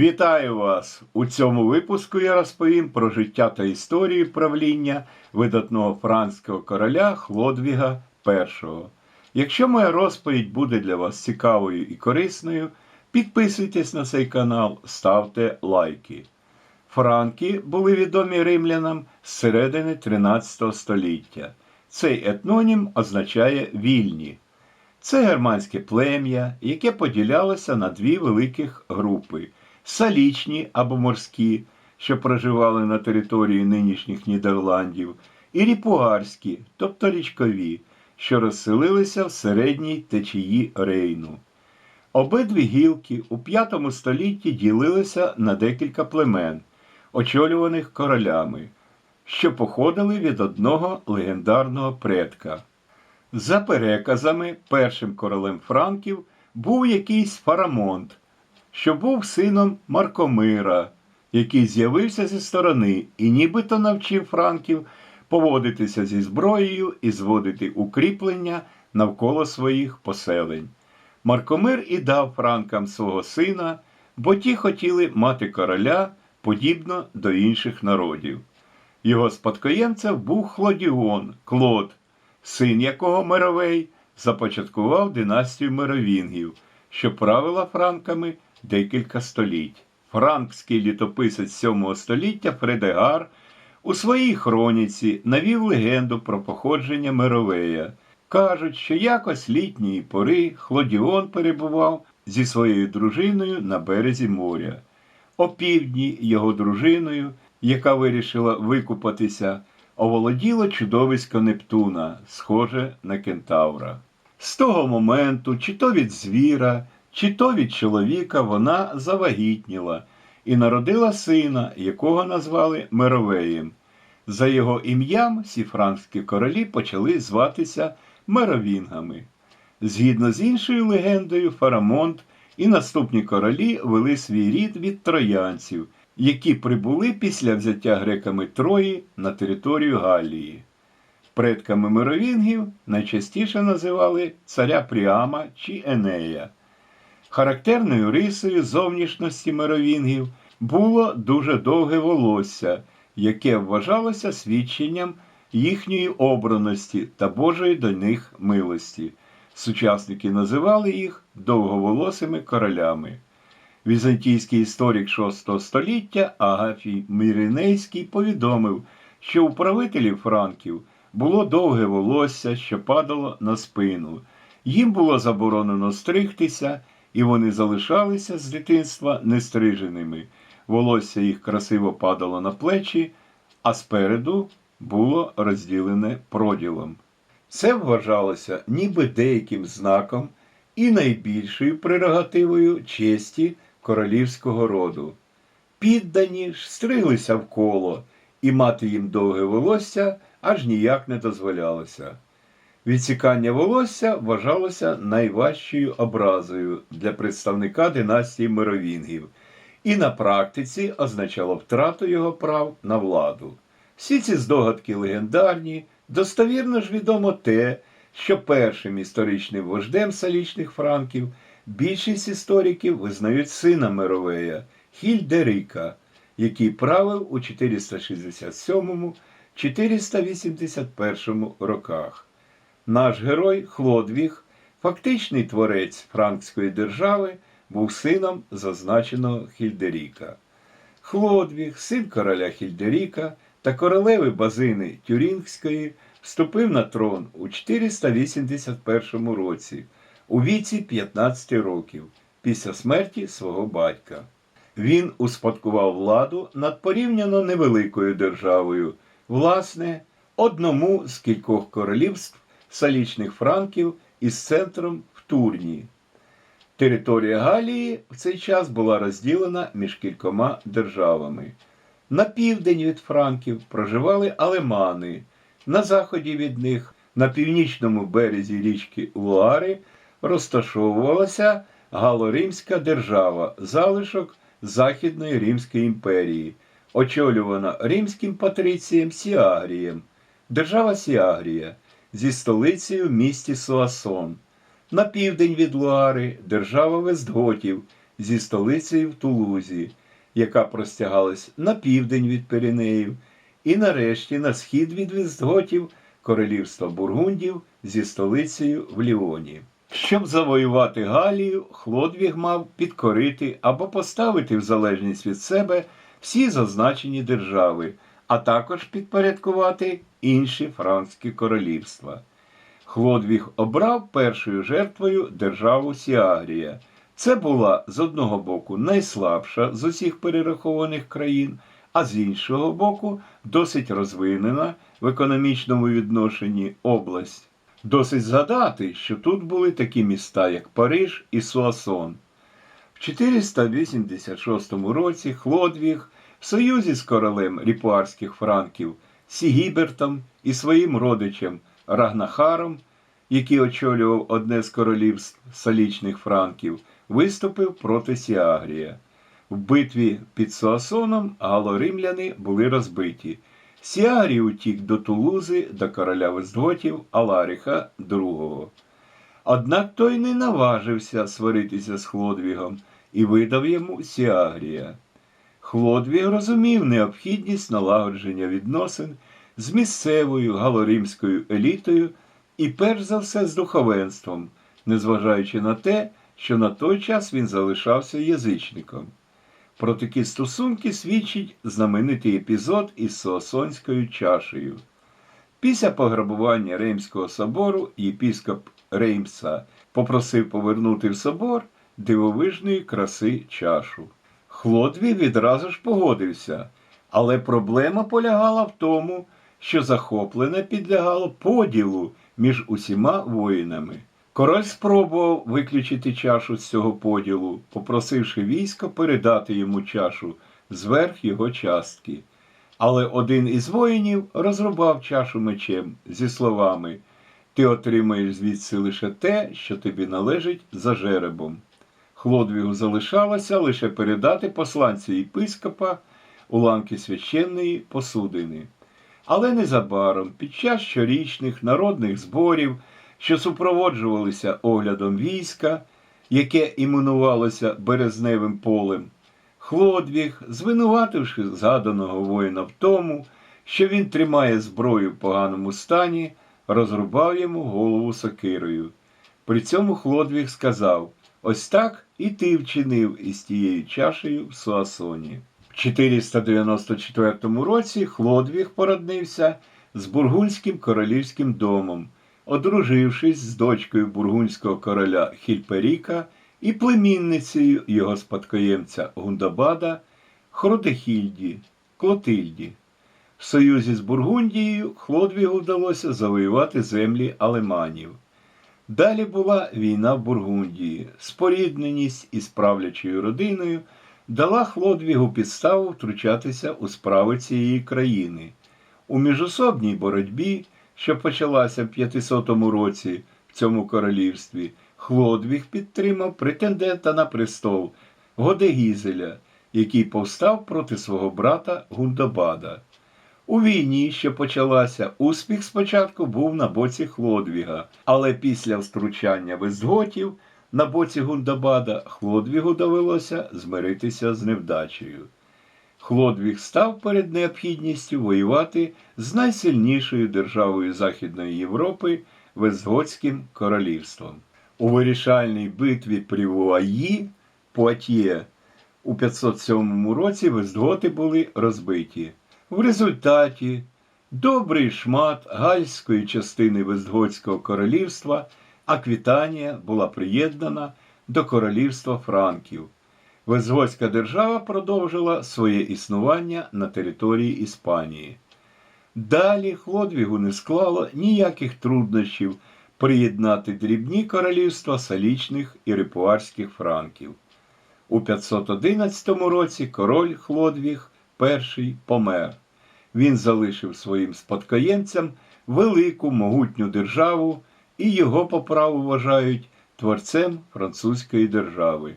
Вітаю вас! У цьому випуску я розповім про життя та історію правління видатного франського короля Хлодвіга І. Якщо моя розповідь буде для вас цікавою і корисною, підписуйтесь на цей канал, ставте лайки. Франки були відомі римлянам з середини 13 століття. Цей етнонім означає вільні. Це германське плем'я, яке поділялося на дві великих групи салічні або морські, що проживали на території нинішніх Нідерландів, і ріпуарські, тобто річкові, що розселилися в середній течії Рейну. Обидві гілки у V столітті ділилися на декілька племен, очолюваних королями, що походили від одного легендарного предка. За переказами, першим королем Франків був якийсь Фарамонт, що був сином Маркомира, який з'явився зі сторони і нібито навчив франків поводитися зі зброєю і зводити укріплення навколо своїх поселень. Маркомир і дав франкам свого сина, бо ті хотіли мати короля подібно до інших народів. Його спадкоємцем був Хлодіон, Клод, син якого Мировей започаткував династію Мировінгів, що правила франками декілька століть. Франкський літописець 7 століття Фредегар у своїй хроніці навів легенду про походження Мировея. Кажуть, що якось літньої пори Хлодіон перебував зі своєю дружиною на березі моря. О півдні його дружиною, яка вирішила викупатися, оволоділо чудовисько Нептуна, схоже на кентавра. З того моменту, чи то від звіра, чи то від чоловіка вона завагітніла і народила сина, якого назвали Меровеєм. За його ім'ям всі франкські королі почали зватися Меровінгами. Згідно з іншою легендою, Фарамонт і наступні королі вели свій рід від троянців, які прибули після взяття греками Трої на територію Галлії. Предками мировінгів найчастіше називали царя Пріама чи Енея. Характерною рисою зовнішності мировінгів було дуже довге волосся, яке вважалося свідченням їхньої обраності та Божої до них милості. Сучасники називали їх довговолосими королями. Візантійський історик VI століття Агафій Міринейський повідомив, що у правителів франків було довге волосся, що падало на спину. Їм було заборонено стригтися, і вони залишалися з дитинства нестриженими. Волосся їх красиво падало на плечі, а спереду було розділене проділом. Це вважалося ніби деяким знаком і найбільшою прерогативою честі королівського роду. Піддані ж стриглися коло, і мати їм довге волосся аж ніяк не дозволялося. Відсікання волосся вважалося найважчою образою для представника династії мировінгів і на практиці означало втрату його прав на владу. Всі ці здогадки легендарні, достовірно ж відомо те, що першим історичним вождем салічних франків більшість істориків визнають сина Мировея Хільдерика, який правив у 467-481 роках. Наш герой Хлодвіг, фактичний творець франкської держави, був сином зазначеного Хільдеріка. Хлодвіг, син короля Хільдеріка та королеви Базини Тюрінгської, вступив на трон у 481 році, у віці 15 років, після смерті свого батька. Він успадкував владу над порівняно невеликою державою, власне, одному з кількох королівств салічних франків із центром в Турні. Територія Галії в цей час була розділена між кількома державами. На південь від франків проживали алемани, на заході від них, на північному березі річки Луари, розташовувалася Галоримська держава, залишок Західної Римської імперії, очолювана римським патрицієм Сіагрієм, держава Сіагрія зі столицею в місті Суасон. На південь від Луари держава Вестготів зі столицею в Тулузі, яка простягалась на південь від Піренеїв, і нарешті на схід від Вестготів королівства Бургундів зі столицею в Ліоні. Щоб завоювати Галію, Хлодвіг мав підкорити або поставити в залежність від себе всі зазначені держави, а також підпорядкувати інші франкські королівства. Хлодвіг обрав першою жертвою державу Сіагрія. Це була з одного боку найслабша з усіх перерахованих країн, а з іншого боку досить розвинена в економічному відношенні область. Досить згадати, що тут були такі міста, як Париж і Суасон. В 486 році Хлодвіг в союзі з королем ріпуарських франків Сігібертом і своїм родичем Рагнахаром, який очолював одне з королівств салічних франків, виступив проти Сіагрія. В битві під Суасоном галоримляни були розбиті. Сіагрій утік до Тулузи до короля Вестготів Аларіха II. Однак той не наважився сваритися з Хлодвігом і видав йому Сіагрія. Хлодвіг розумів необхідність налагодження відносин з місцевою галоримською елітою і перш за все з духовенством, незважаючи на те, що на той час він залишався язичником. Про такі стосунки свідчить знаменитий епізод із Соосонською чашею. Після пограбування Реймського собору єпіскоп Реймса попросив повернути в собор дивовижної краси чашу. Хлодвіг відразу ж погодився, але проблема полягала в тому, що захоплене підлягало поділу між усіма воїнами. Король спробував виключити чашу з цього поділу, попросивши військо передати йому чашу зверх його частки. Але один із воїнів розрубав чашу мечем зі словами Ти отримаєш звідси лише те, що тобі належить за жеребом. Хлодвігу залишалося лише передати посланцю єпископа уламки священної посудини. Але незабаром, під час щорічних народних зборів, що супроводжувалися оглядом війська, яке іменувалося Березневим полем, Хлодвіг, звинувативши згаданого воїна в тому, що він тримає зброю в поганому стані, розрубав йому голову сокирою. При цьому Хлодвіг сказав: Ось так і ти вчинив із тією чашею в Суасоні. В 494 році Хлодвіг породнився з бургунським королівським домом, одружившись з дочкою бургунського короля Хільперіка і племінницею його спадкоємця Гундабада Хротехільді Клотильді. В союзі з Бургундією Хлодвігу вдалося завоювати землі алеманів. Далі була війна в Бургундії. Спорідненість із правлячою родиною дала Хлодвігу підставу втручатися у справи цієї країни. У міжособній боротьбі, що почалася в 500 році в цьому королівстві, Хлодвіг підтримав претендента на престол Годегізеля, який повстав проти свого брата Гундабада. У війні, що почалася, успіх спочатку був на боці Хлодвіга, але після втручання вестготів на боці Гундабада Хлодвігу довелося змиритися з невдачею. Хлодвіг став перед необхідністю воювати з найсильнішою державою Західної Європи Вестготським королівством. У вирішальній битві при Вуаї Пуатьє у 507 році Вестготи були розбиті. В результаті добрий шмат гальської частини Вестготського королівства Аквітанія була приєднана до королівства Франків. Вестготська держава продовжила своє існування на території Іспанії. Далі Хлодвігу не склало ніяких труднощів приєднати дрібні королівства салічних і репуарських франків. У 511 році король Хлодвіг І помер. Він залишив своїм спадкоємцям велику могутню державу і його по праву вважають творцем французької держави.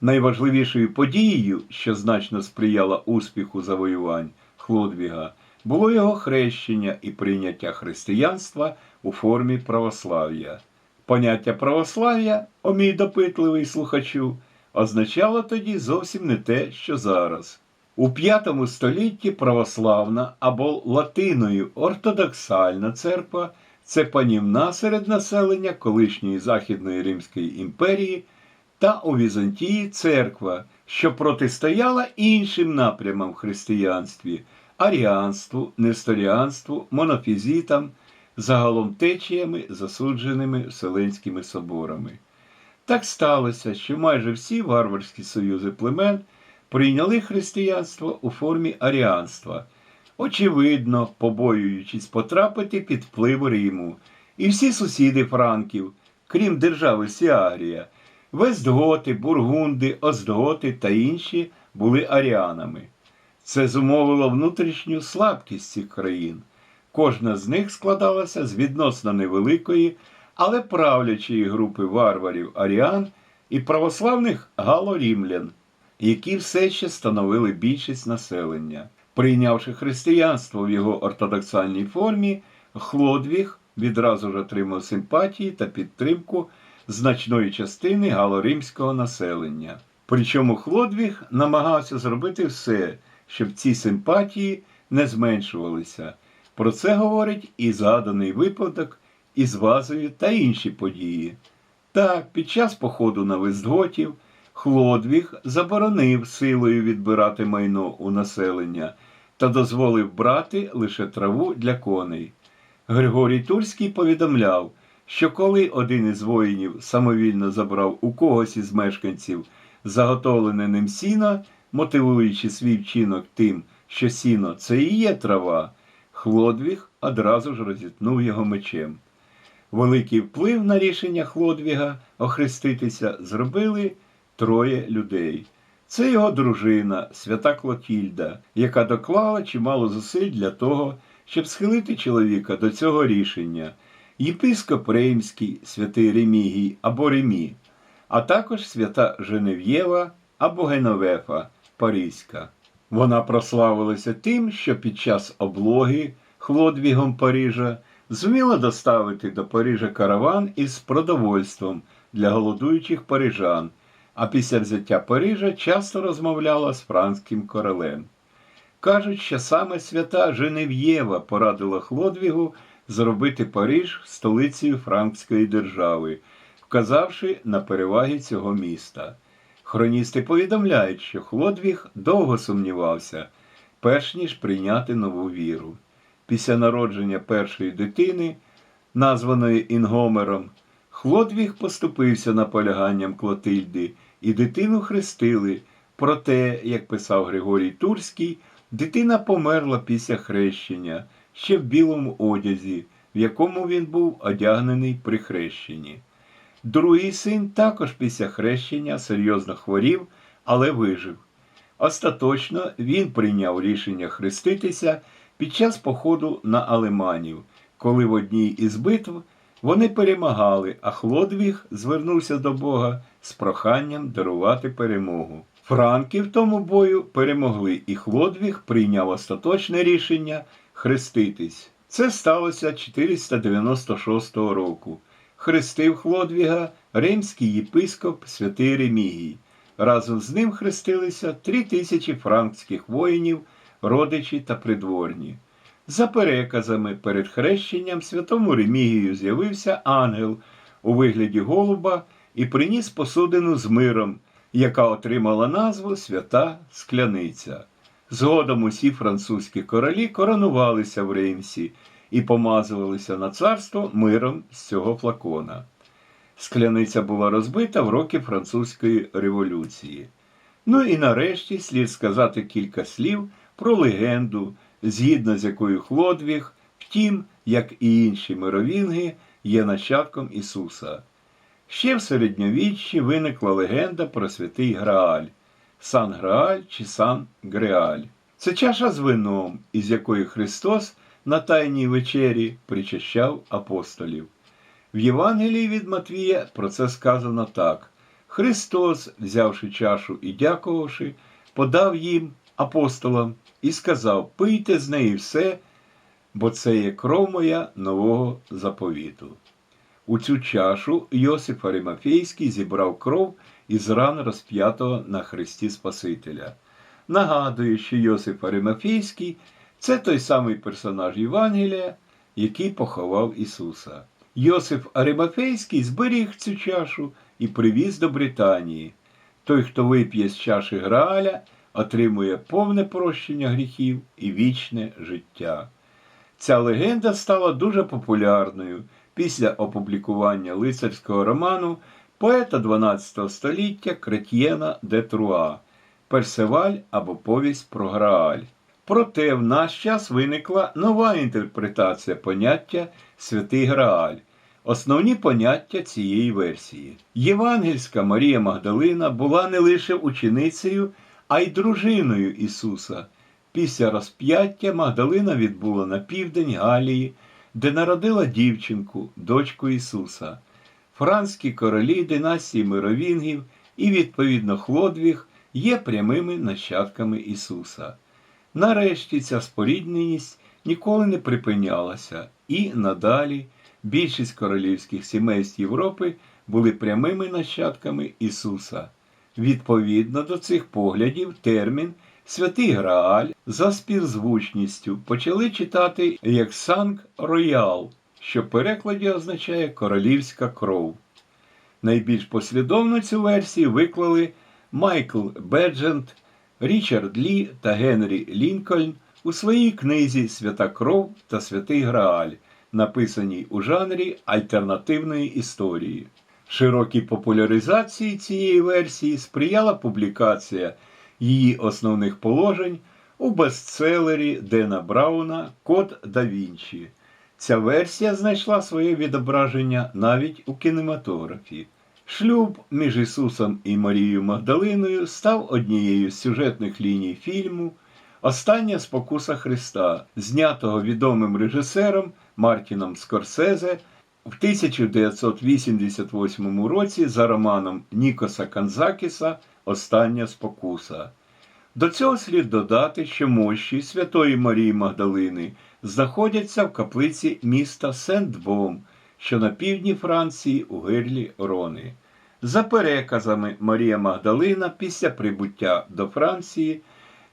Найважливішою подією, що значно сприяла успіху завоювань Хлодвіга, було його хрещення і прийняття християнства у формі православ'я. Поняття православ'я, о мій допитливий слухачу, означало тоді зовсім не те, що зараз. У V столітті православна або латиною ортодоксальна церква це панівна серед населення колишньої Західної Римської імперії та у Візантії церква, що протистояла іншим напрямам в християнстві аріанству, несторіанству, монофізитам, загалом течіями, засудженими Вселенськими соборами. Так сталося, що майже всі варварські союзи племен прийняли християнство у формі аріанства, очевидно, побоюючись потрапити під вплив Риму, і всі сусіди франків, крім держави Сіагрія, Вестготи, Бургунди, Оздготи та інші були аріанами. Це зумовило внутрішню слабкість цих країн. Кожна з них складалася з відносно невеликої, але правлячої групи варварів аріан і православних галорімлян, які все ще становили більшість населення. Прийнявши християнство в його ортодоксальній формі, Хлодвіг відразу ж отримав симпатії та підтримку значної частини галоримського населення. Причому Хлодвіг намагався зробити все, щоб ці симпатії не зменшувалися. Про це говорить і згаданий випадок із вазою та інші події. Так, під час походу на Вестготів Хлодвіг заборонив силою відбирати майно у населення та дозволив брати лише траву для коней. Григорій Турський повідомляв, що коли один із воїнів самовільно забрав у когось із мешканців заготовлене ним сіно, мотивуючи свій вчинок тим, що сіно це і є трава, Хлодвіг одразу ж розітнув його мечем. Великий вплив на рішення Хлодвіга охреститися зробили троє людей. Це його дружина, свята Клотільда, яка доклала чимало зусиль для того, щоб схилити чоловіка до цього рішення, єпископ Реймський, святий Ремігій або Ремі, а також свята Женев'єва або Геновефа Паризька. Вона прославилася тим, що під час облоги Хлодвігом Парижа зуміла доставити до Парижа караван із продовольством для голодуючих парижан, а після взяття Парижа часто розмовляла з франським королем. Кажуть, що саме свята Женев'єва порадила Хлодвігу зробити Париж столицею Франкської держави, вказавши на переваги цього міста. Хроністи повідомляють, що Хлодвіг довго сумнівався, перш ніж прийняти нову віру. Після народження першої дитини, названої Інгомером, Хлодвіг поступився наполяганням Клотильди, і дитину хрестили. Проте, як писав Григорій Турський, дитина померла після хрещення, ще в білому одязі, в якому він був одягнений при хрещенні. Другий син також після хрещення серйозно хворів, але вижив. Остаточно він прийняв рішення хреститися під час походу на Алеманів, коли в одній із битв вони перемагали, а Хлодвіг звернувся до Бога з проханням дарувати перемогу. Франки в тому бою перемогли, і Хлодвіг прийняв остаточне рішення хреститись. Це сталося 496 року. Хрестив Хлодвіга римський єпископ святий Ремігій. Разом з ним хрестилися три тисячі франкських воїнів, родичі та придворні. За переказами перед хрещенням святому Ремігію з'явився ангел у вигляді голуба і приніс посудину з миром, яка отримала назву Свята Скляниця. Згодом усі французькі королі коронувалися в Реймсі і помазувалися на царство миром з цього флакона. Скляниця була розбита в роки Французької революції. Ну і нарешті слід сказати кілька слів про легенду, згідно з якою Хлодвіг, втім, як і інші мировінги, є нащадком Ісуса. Ще в середньовіччі виникла легенда про святий Грааль, Сан Грааль чи Сан Греаль. Це чаша з вином, із якої Христос на Тайній вечері причащав апостолів. В Євангелії від Матвія про це сказано так: Христос, взявши чашу і дякувавши, подав їм апостолам і сказав: Пийте з неї все, бо це є кров моя нового заповіту. У цю чашу Йосиф Аримафейський зібрав кров із ран розп'ятого на Христі Спасителя. Нагадую, що Йосип Аримафійський це той самий персонаж Євангелія, який поховав Ісуса. Йосип Аримафейський зберіг цю чашу і привіз до Британії. Той, хто вип'є з чаші Грааля, отримує повне прощення гріхів і вічне життя. Ця легенда стала дуже популярною після опублікування лицарського роману поета 12 століття Кретьєна де Труа Персеваль або Повість про Грааль. Проте в наш час виникла нова інтерпретація поняття Святий Грааль. Основні поняття цієї версії. Євангельська Марія Магдалина була не лише ученицею, а й дружиною Ісуса. Після розп'яття Магдалина відбула на південь Галії, де народила дівчинку, дочку Ісуса. Франські королі династії Мировінгів і, відповідно, Хлодвіг є прямими нащадками Ісуса. Нарешті ця спорідненість ніколи не припинялася, і надалі більшість королівських сімейств Європи були прямими нащадками Ісуса. Відповідно до цих поглядів, термін Святий Грааль за співзвучністю почали читати як Санк Роял, що в перекладі означає королівська кров. Найбільш послідовно цю версію виклали Майкл Беджент, Річард Лі та Генрі Лінкольн у своїй книзі Свята кров та Святий Грааль, написаній у жанрі альтернативної історії. Широкій популяризації цієї версії сприяла публікація її основних положень у бестселері Дена Брауна Код да Вінчі. Ця версія знайшла своє відображення навіть у кінематографі. Шлюб між Ісусом і Марією Магдалиною став однією з сюжетних ліній фільму Остання спокуса Христа, знятого відомим режисером Мартіном Скорсезе в 1988 році за романом Нікоса Канзакіса Остання спокуса. До цього слід додати, що мощі Святої Марії Магдалини знаходяться в каплиці міста Сент-Бом, що на півдні Франції у гирлі Рони. За переказами, Марія Магдалина після прибуття до Франції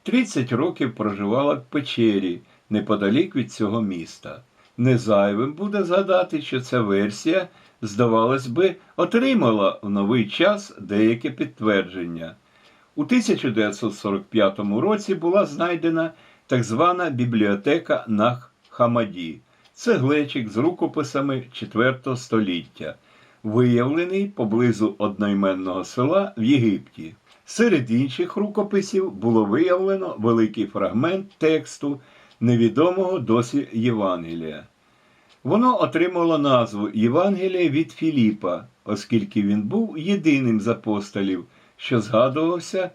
30 років проживала в печері неподалік від цього міста. Незайвим буде згадати, що ця версія, здавалось би, отримала в новий час деяке підтвердження. У 1945 році була знайдена так звана бібліотека Нах Хамаді. Це глечик з рукописами IV століття, виявлений поблизу одноіменного села в Єгипті. Серед інших рукописів було виявлено великий фрагмент тексту невідомого досі Євангелія. Воно отримало назву Євангелія від Філіпа, оскільки він був єдиним з апостолів, що згадувався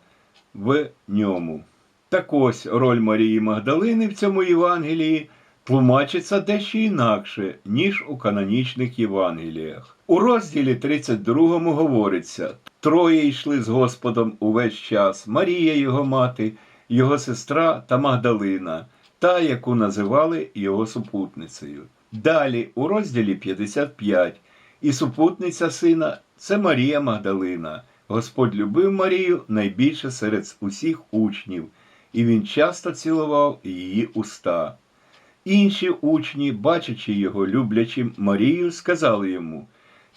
в ньому. Так ось роль Марії Магдалини в цьому Євангелії тлумачиться дещо інакше, ніж у канонічних Євангеліях. У розділі 32 говориться: троє йшли з Господом увесь час Марія, його мати, його сестра та Магдалина, та, яку називали його супутницею. Далі, у розділі 55, і супутниця сина це Марія Магдалина. Господь любив Марію найбільше серед усіх учнів, і він часто цілував її уста. Інші учні, бачачи його люблячим Марію, сказали йому,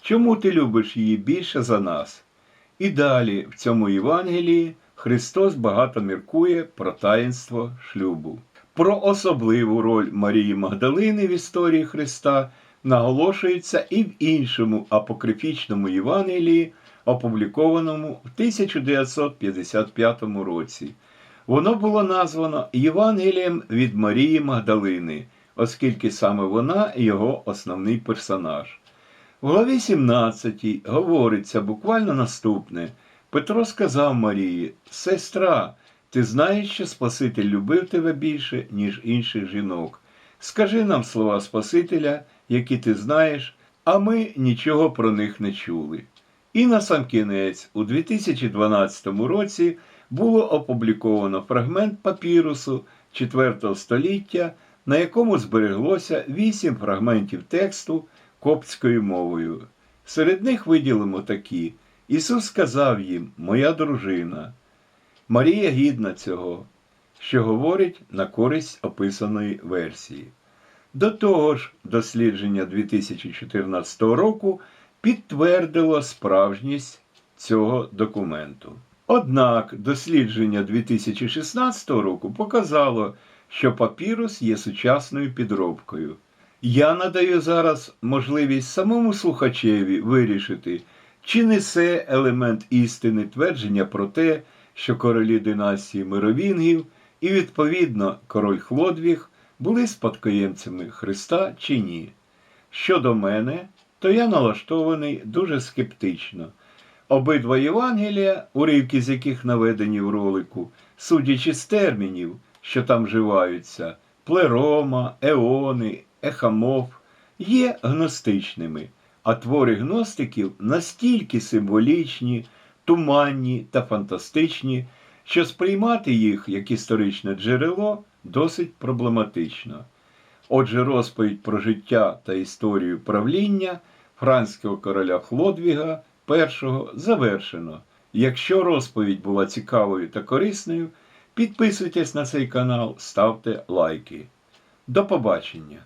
чому ти любиш її більше за нас? І далі в цьому Євангелії Христос багато міркує про таїнство шлюбу. Про особливу роль Марії Магдалини в історії Христа наголошується і в іншому апокрифічному Євангелії, опублікованому в 1955 році. Воно було названо Євангелієм від Марії Магдалини, оскільки саме вона його основний персонаж. В главі 17 говориться буквально наступне: Петро сказав Марії, сестра, ти знаєш, що Спаситель любив тебе більше, ніж інших жінок. Скажи нам слова Спасителя, які ти знаєш, а ми нічого про них не чули. І на сам кінець, у 2012 році, було опубліковано фрагмент папірусу IV століття, на якому збереглося вісім фрагментів тексту коптською мовою. Серед них виділимо такі: Ісус сказав їм, Моя дружина. Марія гідна цього, що говорить на користь описаної версії. До того ж, дослідження 2014 року підтвердило справжність цього документу. Однак дослідження 2016 року показало, що папірус є сучасною підробкою. Я надаю зараз можливість самому слухачеві вирішити, чи несе елемент істини твердження про те, що королі династії Мировінгів і, відповідно, король Хлодвіг були спадкоємцями Христа чи ні. Щодо мене, то я налаштований дуже скептично. Обидва Євангелія, уривки з яких наведені в ролику, судячи з термінів, що там вживаються, плерома, еони, ехамов, є гностичними, а твори гностиків настільки символічні, туманні та фантастичні, що сприймати їх як історичне джерело досить проблематично. Отже, розповідь про життя та історію правління франського короля Хлодвіга І завершено. Якщо розповідь була цікавою та корисною, підписуйтесь на цей канал, ставте лайки. До побачення!